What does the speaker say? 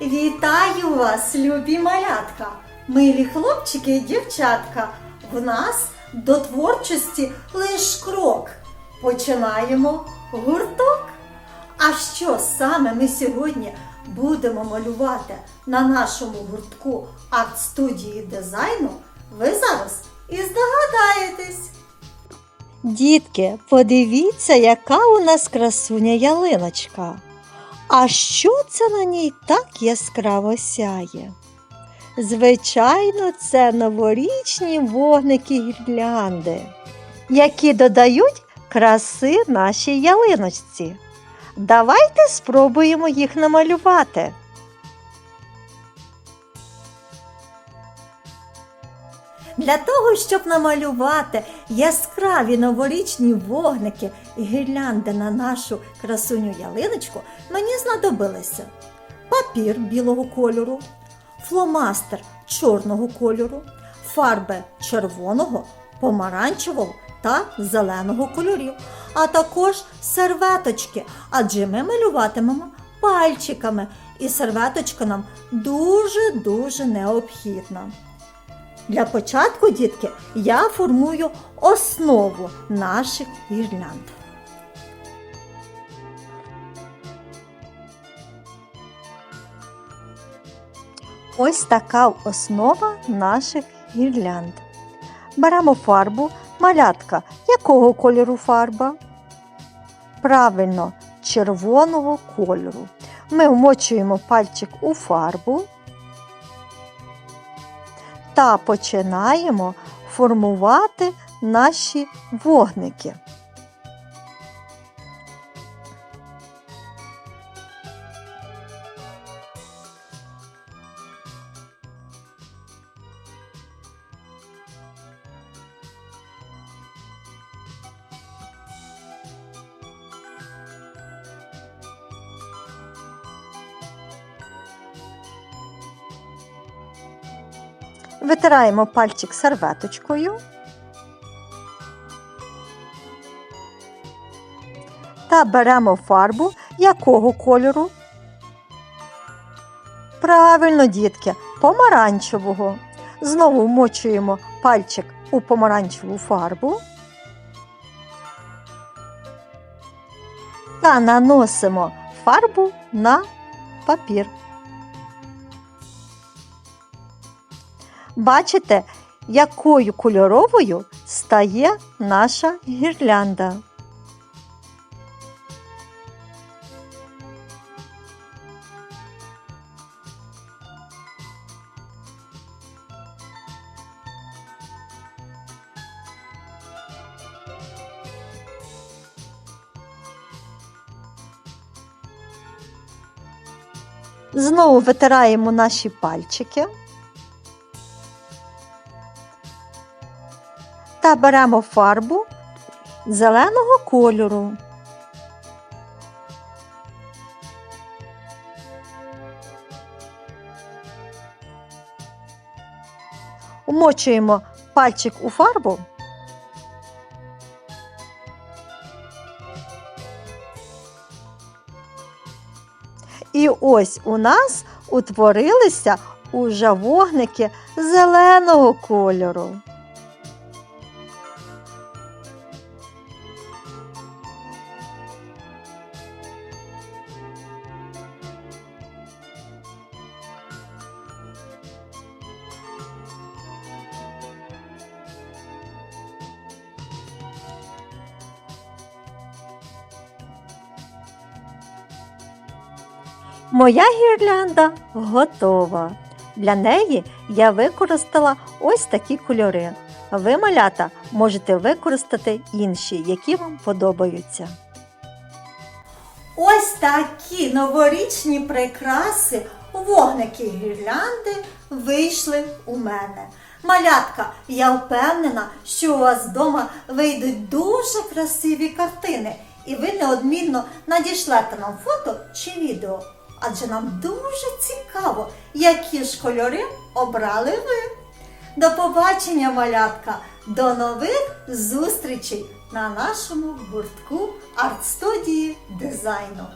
Вітаю вас, любі малятка, милі хлопчики і дівчатка. В нас до творчості лиш крок. Починаємо гурток. А що саме ми сьогодні будемо малювати на нашому гуртку арт-студії дизайну, ви зараз і здогадаєтесь. Дітки, подивіться, яка у нас красуня ялиночка. А що це на ній так яскраво сяє? Звичайно, це новорічні вогники гірлянди, які додають краси нашій ялиночці. Давайте спробуємо їх намалювати. Для того, щоб намалювати яскраві новорічні вогники і гірлянди на нашу красуню ялиночку, мені знадобилися папір білого кольору, фломастер чорного кольору, фарби червоного, помаранчевого та зеленого кольорів, а також серветочки, адже ми малюватимемо пальчиками, і серветочка нам дуже-дуже необхідна. Для початку, дітки, я формую основу наших гірлянд. Ось така основа наших гірлянд. Беремо фарбу малятка. Якого кольору фарба? Правильно, червоного кольору. Ми вмочуємо пальчик у фарбу та починаємо формувати наші вогники. Витираємо пальчик серветочкою. Та беремо фарбу якого кольору? Правильно, дітки, помаранчевого. Знову вмочуємо пальчик у помаранчеву фарбу та наносимо фарбу на папір. Бачите, якою кольоровою стає наша гірлянда. Знову витираємо наші пальчики. Та беремо фарбу зеленого кольору. Умочуємо пальчик у фарбу. І ось у нас утворилися уже вогники зеленого кольору. Моя гірлянда готова. Для неї я використала ось такі кольори. Ви, малята, можете використати інші, які вам подобаються. Ось такі новорічні прикраси, вогники гірлянди вийшли у мене. Малятка, я впевнена, що у вас вдома вийдуть дуже красиві картини, і ви неодмінно надішлете нам фото чи відео. Адже нам дуже цікаво, які ж кольори обрали ви. До побачення, малятка! До нових зустрічей на нашому гуртку арт-студії дизайну.